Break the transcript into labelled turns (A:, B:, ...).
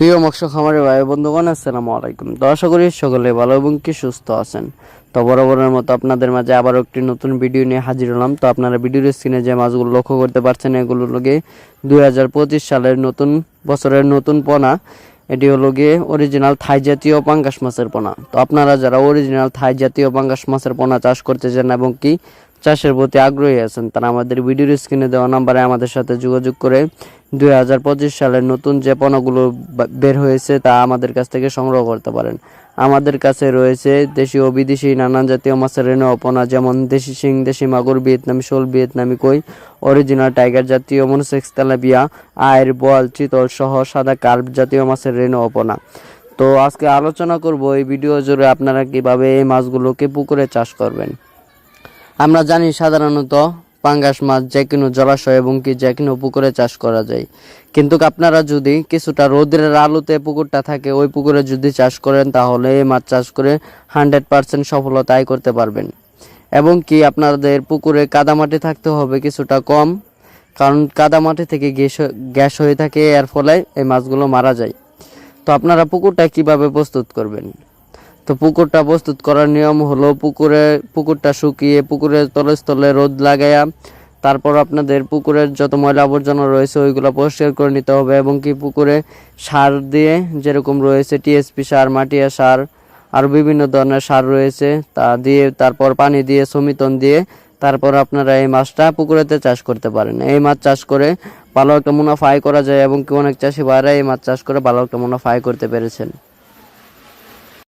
A: প্রিয় মৎস্য খামারের ভাই বন্ধুগণ, আসসালামু আলাইকুম। তো আশা করি সকলে ভালো এবং কি সুস্থ আছেন। তো বরাবরের মতো আপনাদের মাঝে আবার একটি নতুন ভিডিও নিয়ে হাজির হলাম। তো আপনারা ভিডিওর স্ক্রিনে যে মাছগুলো লক্ষ্য করতে পারছেন এগুলো লগে দুই সালের নতুন বছরের নতুন পোনা। এটি হলো গিয়ে অরিজিনাল থাই জাতীয় পাঙ্গাস মাছের পোনা। তো আপনারা যারা অরিজিনাল থাই জাতীয় পাঙ্গাস মাছের পোনা চাষ করতে চান এবং কি চাষের প্রতি আগ্রহী আছেন, তারা আমাদের ভিডিওর স্ক্রিনে দেওয়া নাম্বারে আমাদের সাথে যোগাযোগ করে দুই হাজার পঁচিশ সালের নতুন যে পণ্যগুলো বের হয়েছে তা আমাদের কাছ থেকে সংগ্রহ করতে পারেন। আমাদের কাছে রয়েছে দেশি ও বিদেশি নানান জাতীয় মাছের রেণু অপনা যেমন দেশি শিং, দেশি মাগুর, ভিয়েতনামি শোল, ভিয়েতনামি কই, অরিজিনাল টাইগার জাতীয় মনোসেক্স তেলাপিয়া আয়ের বল চিতল সহ সাদা কার্প জাতীয় মাছের রেণু অপনা তো আজকে আলোচনা করব এই ভিডিও জুড়ে আপনারা কীভাবে এই মাছগুলোকে পুকুরে চাষ করবেন। আমরা জানি সাধারণত পাঙ্গাস মাছ যে কোনো জলাশয় এবং কি যে কোনো পুকুরে চাষ করা যায়। কিন্তু আপনারা যদি কিছুটা রোদের আলোতে পুকুরটা থাকে, ওই পুকুরে যদি চাষ করেন, তাহলে এই মাছ চাষ করে হান্ড্রেড পার্সেন্ট সফলতা আয় করতে পারবেন। এবং কি আপনাদের পুকুরে কাদামাটি থাকতে হবে কিছুটা কম, কারণ কাদামাটি থেকে গ্যাস গ্যাস হয়ে থাকে, এর ফলে এই মাছগুলো মারা যায়। তো আপনারা পুকুরটা কীভাবে প্রস্তুত করবেন? তো পুকুরটা প্রস্তুত করার নিয়ম হলো পুকুরে, পুকুরটা শুকিয়ে পুকুরের তলে স্থলে রোদ লাগায়া তারপর আপনাদের পুকুরের যত ময়লা আবর্জনা রয়েছে ওইগুলো পরিষ্কার করে নিতে হবে এবং কি পুকুরে সার দিয়ে যেরকম রয়েছে টিএসপি সার, মাটিয়া সার, আর বিভিন্ন ধরনের সার রয়েছে, তা দিয়ে তারপর পানি দিয়ে, সমিতন দিয়ে তারপর আপনারা এই মাছটা পুকুরেতে চাষ করতে পারেন। এই মাছ চাষ করে ভালো একটা মুনাফা আয় করা যায় এবং কি অনেক চাষি ভাইরা এই মাছ চাষ করে ভালো একটা মুনাফা আয় করতে পেরেছেন।